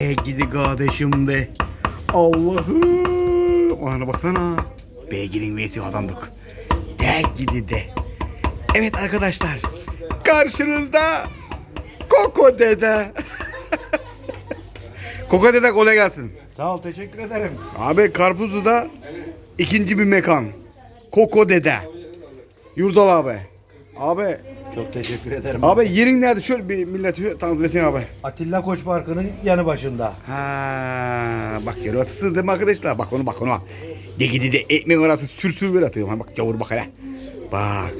E gidi kardeşim de. Allah'ım. Ana baksana. Beygirin vesi adamdık. De gidi de. Evet arkadaşlar. Karşınızda Koko Dede. Koko Dede kolay gelsin. Sağ ol teşekkür ederim. Abi Karpuzlu'da ikinci bir mekan. Koko Dede. Yurdal abi. Abi, Çok teşekkür ederim. abi yerin nerede? Şöyle bir milleti tanıtırsın abi. Atilla Koç Parkı'nın yanı başında. Ha, bak yeri atısı değil mi arkadaşlar? Bak onu bak onu bak. De gidi de ekmek arası sür sür ver atıyorum. Ha, Bak cavur bak hele. Bak.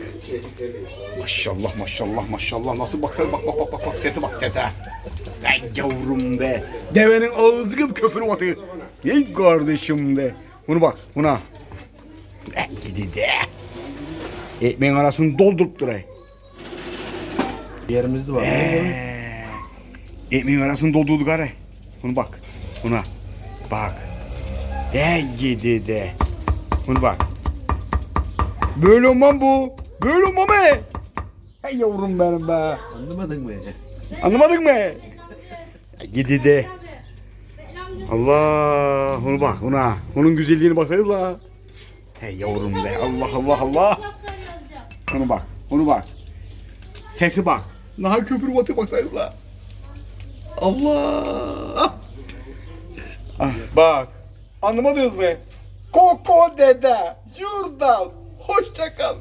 Maşallah maşallah maşallah. Nasıl bak sen bak bak bak bak bak sesi bak sese. Ay yavrum be. Devenin ağzı gibi köpürüp atıyor. Ey kardeşim de. Bunu bak buna. De gidi de. Ekmeğin arasını doldurup durayım. Yerimiz de var. Ee, ekmeğin arasını doldurduk gari. Bunu bak. Buna. Bak. De gidi de. Bunu bak. Böyle olmam bu. Böyle olmam be. Hey yavrum benim be. Anlamadın mı? Anlamadın mı? Gidi de. Allah. Bunu bak buna. Bunun güzelliğine baksanız la. Hey yavrum be. Allah Allah Allah. Onu bak. Onu bak. Sesi bak. Daha köpür batı baksanız la. Allah. Ah, bak. Anlamadınız mı? Koko dede. Yurdal. Hoşça kal.